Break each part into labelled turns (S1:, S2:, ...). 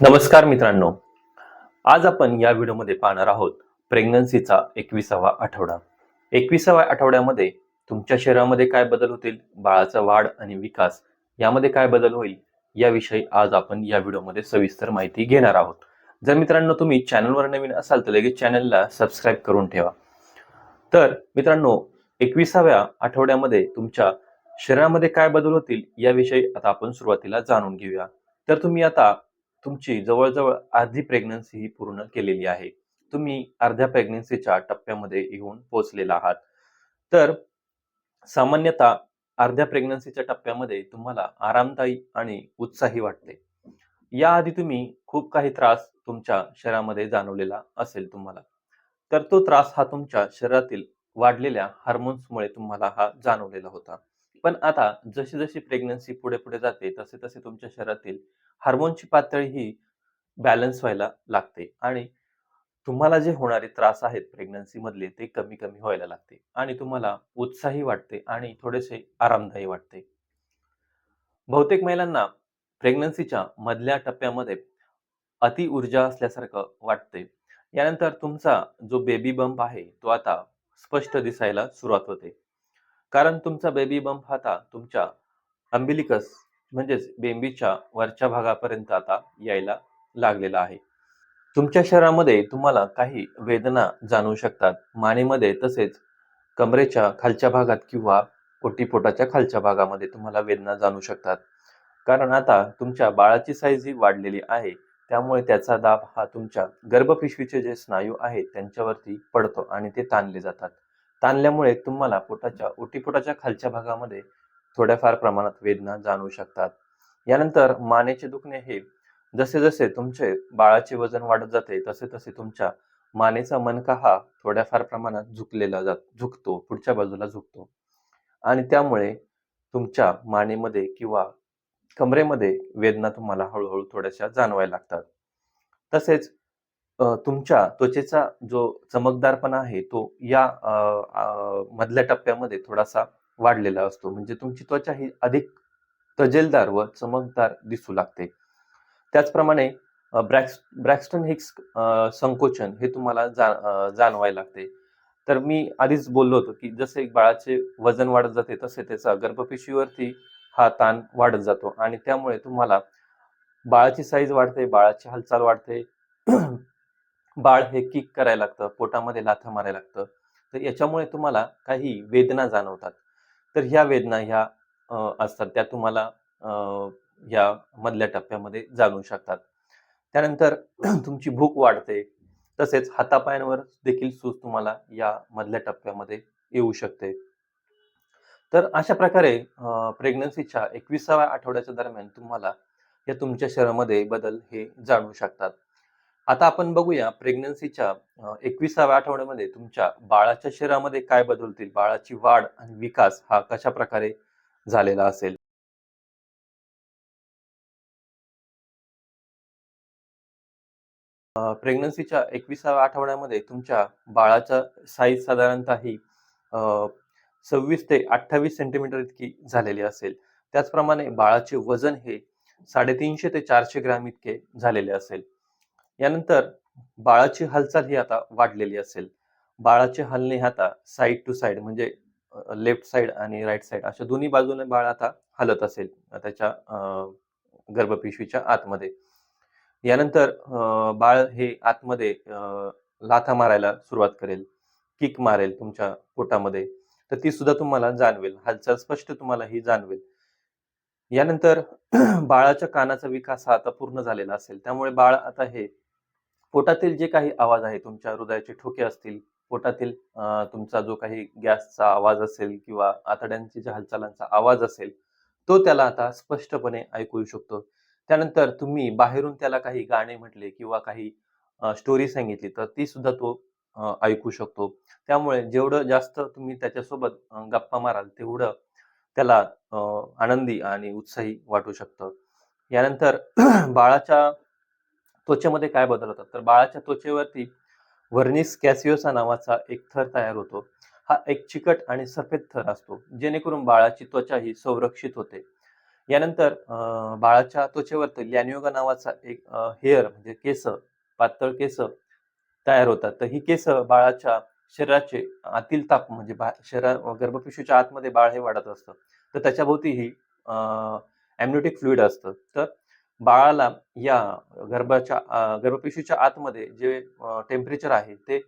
S1: नमस्कार मित्रांनो. आज आपण या व्हिडिओमध्ये पाहणार आहोत प्रेग्नन्सीचा एकविसावा आठवडा. एकविसाव्या आठवड्यामध्ये तुमच्या शरीरामध्ये काय बदल होतील बाळाचा वाढ आणि विकास यामध्ये काय बदल होईल याविषयी आज आपण या व्हिडिओमध्ये सविस्तर माहिती घेणार आहोत. जर मित्रांनो तुम्ही चॅनलवर नवीन असाल तर लगेच चॅनलला सबस्क्राईब करून ठेवा. तर मित्रांनो एकविसाव्या आठवड्यामध्ये तुमच्या शरीरामध्ये काय बदल होतील याविषयी आता आपण सुरुवातीला जाणून घेऊया. तर तुम्ही आता तुमची जवळजवळ अर्धी प्रेग्नन्सी ही पूर्ण केलेली आहे. तुम्ही अर्ध्या प्रेग्नन्सीच्या टप्प्यामध्ये येऊन पोहोचलेला आहात. तर सामान्यतः अर्ध्या प्रेग्नन्सीच्या टप्प्यामध्ये तुम्हाला आरामदायी आणि उत्साही वाटते. याआधी तुम्ही खूप काही त्रास तुमच्या शरीरामध्ये जाणवलेला असेल तुम्हाला. तर तो त्रास हा तुमच्या शरीरातील वाढलेल्या हार्मोन्समुळे तुम्हाला हा जाणवलेला होता. पण आता जशी जशी प्रेग्नन्सी पुढे पुढे जाते तसे तसे तुमच्या शरीरातील हार्मोनची पातळी ही बॅलन्स व्हायला लागते आणि तुम्हाला जे होणारे त्रास आहेत प्रेग्नन्सी मधले ते कमी कमी व्हायला लागते आणि तुम्हाला उत्साही वाटते आणि थोडेसे आरामदायी वाटते. बहुतेक महिलांना प्रेग्नन्सीच्या मधल्या टप्प्यामध्ये अति ऊर्जा असल्यासारखं वाटते. यानंतर तुमचा जो बेबी बंप आहे तो आता स्पष्ट दिसायला सुरुवात होते. कारण तुमचा बेबी बंप आता तुमच्या अंबिलिकस म्हणजेच बेंबीच्या वरच्या भागापर्यंत आता यायला लागलेला आहे. तुमच्या शरीरामध्ये तुम्हाला काही वेदना जाणवू शकतात. मानेमध्ये तसेच कमरेच्या खालच्या भागात किंवा पोटीपोटाच्या खालच्या भागामध्ये तुम्हाला वेदना जाणवू शकतात. कारण आता तुमच्या बाळाची साईज ही वाढलेली आहे. त्यामुळे त्याचा दाब हा तुमच्या गर्भपिशवीचे जे स्नायू आहेत त्यांच्यावरती पडतो आणि ते ताणले जातात. ताणल्यामुळे तुम्हाला पोटाच्या ओटीपोटाच्या खालच्या भागामध्ये थोड्याफार प्रमाणात वेदना जाणवू शकतात. यानंतर मानेचे दुखणे हे जसे जसे तुमचे बाळाचे वजन वाढत जाते तसे तसे तुमच्या मानेचा मनका हा थोड्याफार प्रमाणात झुकलेला जात झुकतो पुढच्या बाजूला झुकतो. आणि त्यामुळे तुमच्या मानेमध्ये किंवा कमरेमध्ये वेदना तुम्हाला हळूहळू थोड्याशा जाणवायला लागतात. तसेच तुमच्या त्वचेचा जो चमकदारपणा आहे तो या मधल्या टप्प्यामध्ये थोडासा वाढलेला असतो. म्हणजे तुमची त्वचा ही अधिक तजेलदार व चमकदार दिसू लागते. त्याचप्रमाणे ब्रॅक्स ब्रॅक्स्टन हिक्स संकोचन हे तुम्हाला जा जाणवायला लागते. तर मी आधीच बोललो होतो की जसे बाळाचे वजन वाढत जाते तसे त्याचा गर्भपेशीवरती हा ताण वाढत जातो आणि त्यामुळे तुम्हाला बाळाची साईज वाढते बाळाची हालचाल वाढते. बाळ हे किक करायला लागतं पोटामध्ये लाथा मारायला लागतं. तर याच्यामुळे तुम्हाला काही वेदना जाणवतात. तर ह्या वेदना ह्या असतात. त्या तुम्हाला या मधल्या टप्प्यामध्ये जाणवू शकतात. त्यानंतर तुमची भूक वाढते. तसेच हातापायांवर देखील सूज तुम्हाला या मधल्या टप्प्यामध्ये येऊ शकते. तर अशा प्रकारे प्रेग्नन्सीच्या एकविसाव्या आठवड्याच्या दरम्यान तुम्हाला या तुमच्या शरीरामध्ये बदल हे जाणवू शकतात. आता आपण बघूया प्रेग्नन्सीच्या एकविसाव्या आठवड्यामध्ये तुमच्या बाळाच्या शरीरामध्ये काय बदलतील? बाळाची वाढ आणि विकास हा कशा प्रकारे झालेला असेल? प्रेग्नन्सीच्या एकविसाव्या आठवड्यामध्ये तुमच्या बाळाचा साईज साधारणतः ही सव्वीस ते अठ्ठावीस सेंटीमीटर इतकी झालेली असेल. त्याचप्रमाणे बाळाचे वजन हे साडेतीनशे ते चारशे ग्रॅम इतके झालेले असेल. यानंतर बाळाची हालचाल ही आता वाढलेली असेल. बाळाचे हलणे आता साईड टू साईड म्हणजे लेफ्ट साईड आणि राईट साईड अशा दोन्ही बाजूने बाळ आता हलत असेल त्याच्या अं, गर्भपिशवीच्या आतमध्ये. यानंतर अं, बाळ हे आतमध्ये अं, लाथा मारायला सुरुवात करेल किक मारेल तुमच्या पोटामध्ये. तर ती सुद्धा तुम्हाला जाणवेल हालचाल स्पष्ट तुम्हाला ही जाणवेल. यानंतर बाळाच्या कानाचा विकास हा आता पूर्ण झालेला असेल त्यामुळे बाळ आता हे पोटातील जे काही आवाज आहे तुमच्या हृदयाचे ठोके असतील पोटातील तुमचा जो काही गॅसचा आवाज असेल किंवा आतड्यांची ज्या हालचालांचा आवाज असेल तो त्याला आता स्पष्टपणे ऐकू शकतो. त्यानंतर तुम्ही बाहेरून त्याला काही गाणे म्हटले किंवा काही स्टोरी सांगितली तर ती सुद्धा तो ऐकू शकतो. त्यामुळे जेवढं जास्त तुम्ही त्याच्यासोबत गप्पा माराल तेवढं त्याला आनंदी आणि उत्साही वाटू शकतं. यानंतर बाळाच्या त्वचेमध्ये काय बदल होतात? तर बाळाच्या त्वचेवरती व्हर्निस कॅसिओसा नावाचा एक थर तयार होतो. हा एक चिकट आणि सफेद थर असतो जेणेकरून बाळाची त्वचा ही संरक्षित होते. यानंतर बाळाच्या त्वचेवरती लॅनियोगा नावाचा एक हेअर म्हणजे केस पातळ केस तयार होतात. तर ही केस बाळाच्या शरीराचे आतील ताप म्हणजे बा शरीरा गर्भपिशूच्या आतमध्ये बाळ हे वाढत असतं. तर त्याच्याभोवती ही ॲम्निओटिक फ्लुइड असतं. तर बाळाला या गर्भाच्या गर्भपेशीच्या आतमध्ये जे टेम्परेचर आहे ते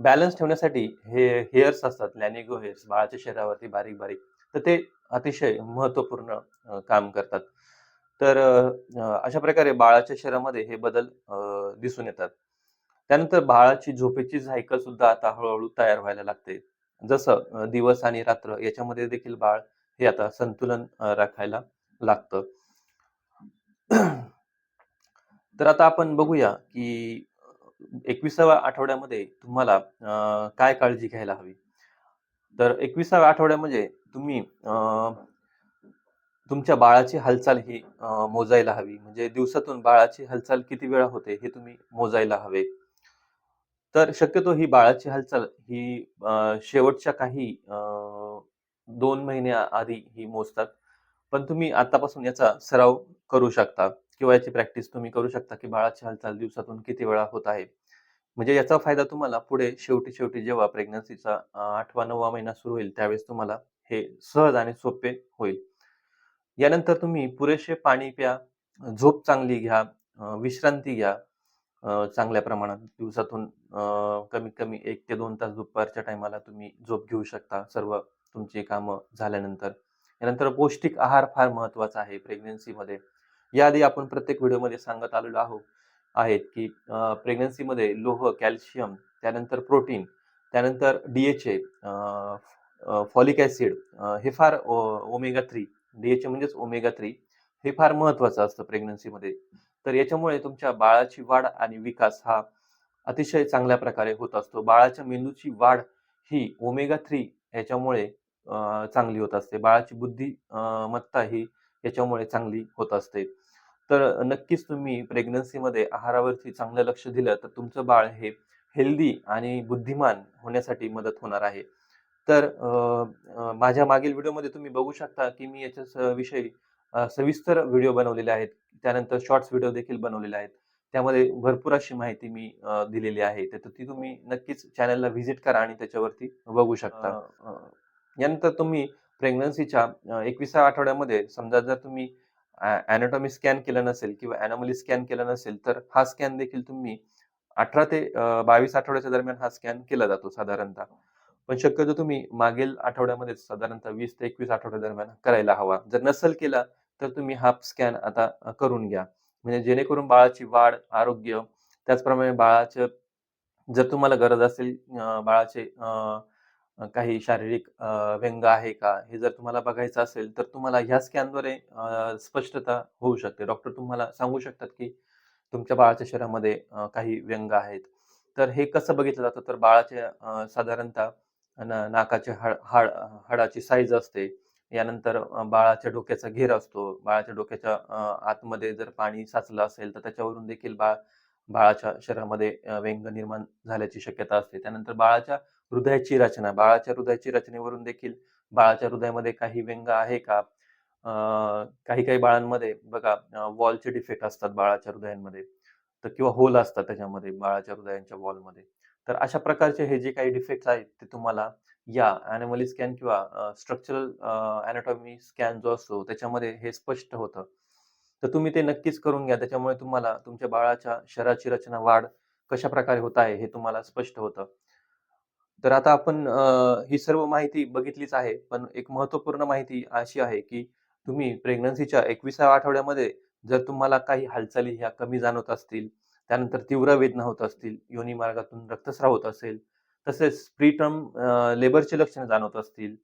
S1: बॅलन्स ठेवण्यासाठी हे हेअर्स असतात लॅनिगो हेअर्स बाळाच्या शरीरावरती बारीक बारीक. तर ते अतिशय महत्त्वपूर्ण काम करतात. तर अशा प्रकारे बाळाच्या शरीरामध्ये हे बदल दिसून येतात. त्यानंतर बाळाची झोपेची सायकल सुद्धा आता हळूहळू तयार व्हायला लागते. जसं दिवस आणि रात्र याच्यामध्ये देखील बाळ हे आता संतुलन राखायला लागतं. तर आता आपण बघूया की एकविसाव्या आठवड्यामध्ये तुम्हाला काय काळजी घ्यायला हवी? तर एकविसाव्या आठवड्यामध्ये म्हणजे तुम्ही तुमच्या बाळाची हालचाल ही मोजायला हवी. म्हणजे दिवसातून बाळाची हालचाल किती वेळा होते हे तुम्ही मोजायला हवे. तर शक्यतो ही बाळाची हालचाल ही शेवटच्या काही दोन महिन्या आधी ही मोजतात. पण तुम्ही आतापासून याचा सराव करू शकता किंवा याची प्रॅक्टिस तुम्ही करू शकता की बाळाची हालचाल दिवसातून किती वेळा होत आहे. म्हणजे याचा फायदा तुम्हाला पुढे शेवटी शेवटी जेव्हा प्रेग्नन्सीचा आठवा नववा महिना सुरू होईल त्यावेळेस तुम्हाला हे सहज आणि सोपे होईल. यानंतर तुम्ही पुरेसे पाणी प्या झोप चांगली घ्या विश्रांती घ्या चांगल्या प्रमाणात दिवसातून कमीत कमी एक ते दोन तास दुपारच्या टायमाला तुम्ही झोप घेऊ शकता. सर्व तुमची कामं झाल्यानंतर. यानंतर पौष्टिक आहार फार महत्त्वाचा आहे प्रेग्नन्सीमध्ये याआधी आपण प्रत्येक व्हिडिओमध्ये सांगत आलेलो आहोत आहेत की प्रेग्नन्सीमध्ये लोह कॅल्शियम त्यानंतर प्रोटीन त्यानंतर डी एचे फॉलिक ॲसिड हे फार ओमेगा थ्री डी एचे म्हणजेच ओमेगा थ्री हे फार महत्वाचं असतं प्रेग्नन्सीमध्ये तर याच्यामुळे तुमच्या बाळाची वाढ आणि विकास हा अतिशय चांगल्या प्रकारे होत असतो. बाळाच्या मेंदूची वाढ ही ओमेगा थ्री याच्यामुळे चांगली होत असते. बाळाची बुद्धिमत्ता ही याच्यामुळे चांगली होत असते. तर नक्कीच तुम्ही प्रेग्नन्सीमध्ये आहारावरती चांगलं लक्ष दिलं तर तुमचं बाळ हे हेल्दी आणि बुद्धिमान होण्यासाठी मदत होणार आहे. तर माझ्या मागील व्हिडिओमध्ये तुम्ही बघू शकता की मी याच्या विषयी सविस्तर व्हिडिओ बनवलेले आहेत. त्यानंतर शॉर्ट्स व्हिडिओ देखील बनवलेले आहेत. त्यामध्ये भरपूर अशी माहिती मी दिलेली आहे. तर ती तुम्ही नक्कीच चॅनलला व्हिजिट करा आणि त्याच्यावरती बघू शकता. यानंतर तुम्ही प्रेग्नन्सीच्या एकविसाव्या आठवड्यामध्ये समजा जर तुम्ही अॅनाटॉमी स्कॅन केलं नसेल किंवा अॅनॉमली स्कॅन केलं नसेल तर हा स्कॅन देखील तुम्ही अठरा ते बावीस आठवड्याच्या दरम्यान हा स्कॅन केला जातो साधारणतः. पण शक्यतो तुम्ही मागील आठवड्यामध्ये साधारणतः वीस ते एकवीस आठवड्या दरम्यान करायला हवा. जर नसेल केला तर तुम्ही हा स्कॅन आता करून घ्या. म्हणजे जेणेकरून बाळाची वाढ आरोग्य त्याचप्रमाणे बाळाचं जर तुम्हाला गरज असेल बाळाचे काही शारीरिक व्यंग आहे का? हे जर तुम्हाला बघायचं असेल तर तुम्हाला ह्या स्कॅनद्वारे स्पष्टता होऊ शकते. डॉक्टर तुम्हाला सांगू शकतात की तुमच्या बाळाच्या शरीरामध्ये काही व्यंग आहेत. तर हे कसं बघितलं जातं? तर बाळाच्या साधारणतः नाकाचे हाड हाड हाडाची साईज असते. यानंतर बाळाच्या डोक्याचा घेर असतो. बाळाच्या डोक्याच्या आतमध्ये जर पाणी साचलं असेल तर त्याच्यावरून देखील बाळ बाळाच्या शरीरामध्ये व्यंग निर्माण झाल्याची शक्यता असते. त्यानंतर बाळाच्या हृदयाची रचना. बाळाच्या हृदयाची रचनेवरून देखील बाळाच्या हृदयामध्ये काही व्यंग आहे का? काही काही बाळांमध्ये बघा वॉलचे डिफेक्ट असतात बाळाच्या हृदयांमध्ये. तर किंवा होल असतात त्याच्यामध्ये बाळाच्या हृदयांच्या वॉलमध्ये. तर अशा प्रकारचे हे जे काही डिफेक्ट आहेत ते तुम्हाला या अॅनिमली स्कॅन किंवा स्ट्रक्चरल अॅनाटॉमी स्कॅन जो असतो त्याच्यामध्ये हे स्पष्ट होतं. तर तुम्ही ते नक्कीच करून घ्या. त्याच्यामुळे तुम्हाला तुमच्या बाळाच्या शरीराची रचना वाढ कशा प्रकारे होत आहे हे तुम्हाला स्पष्ट होतं. तर आता आपण ही सर्व माहिती बघितलीच आहे. पण एक महत्त्वपूर्ण माहिती अशी आहे की तुम्ही प्रेग्नन्सीच्या एकविसाव्या आठवड्यामध्ये जर तुम्हाला काही हालचाली ह्या कमी जाणवत असतील त्यानंतर तीव्र वेदना होत असतील योनी मार्गातून रक्तस्राव होत असेल तसेच प्रीटर्म लेबरची लक्षणे जाणवत असतील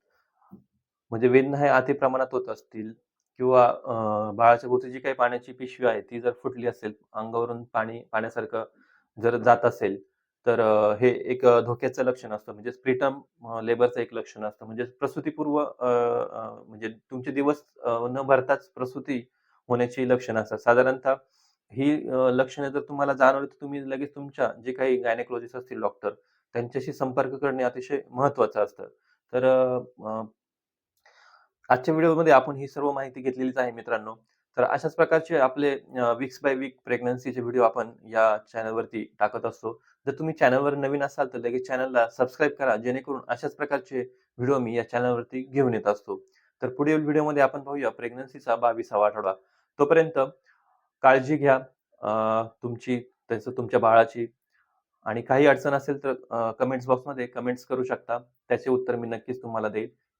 S1: म्हणजे वेदना हे अति प्रमाणात होत असतील किंवा बाळाच्या भोवती जी काही पाण्याची पिशवी आहे ती जर फुटली असेल अंगावरून पाणी पाण्यासारखं जर जात असेल तर हे एक धोक्याचं लक्षण असतं. म्हणजे प्रीटम लेबरचं एक लक्षण असतं. म्हणजे प्रसूतीपूर्व म्हणजे तुमचे दिवस न भरताच प्रसूती होण्याची लक्षणं असतात. साधारणतः ही लक्षणे जर तुम्हाला जाणवली तर तुम्ही लगेच तुमच्या जे काही गायनेकोलॉजिस्ट असतील डॉक्टर त्यांच्याशी संपर्क करणे अतिशय महत्त्वाचं असतं. तर आजच्या व्हिडिओमध्ये आपण ही सर्व माहिती घेतलेलीच आहे मित्रांनो. तर अशाच प्रकारचे आपले वीक्स बाय वीक प्रेग्नन्सीचे व्हिडिओ आपण या चॅनलवरती टाकत असतो. जर तुम्ही चॅनलवर नवीन असाल तर लगेच चॅनलला सबस्क्राईब करा जेणेकरून अशाच प्रकारचे व्हिडिओ मी या चॅनलवरती घेऊन येत असतो. तर पुढील व्हिडिओमध्ये आपण पाहूया प्रेग्नन्सीचा बावीसावा आठवडा. तोपर्यंत काळजी घ्या तुमची त्याचं तुमच्या बाळाची. आणि काही अडचण असेल तर कमेंट्स बॉक्समध्ये कमेंट्स करू शकता. त्याचे उत्तर मी नक्कीच तुम्हाला देईल.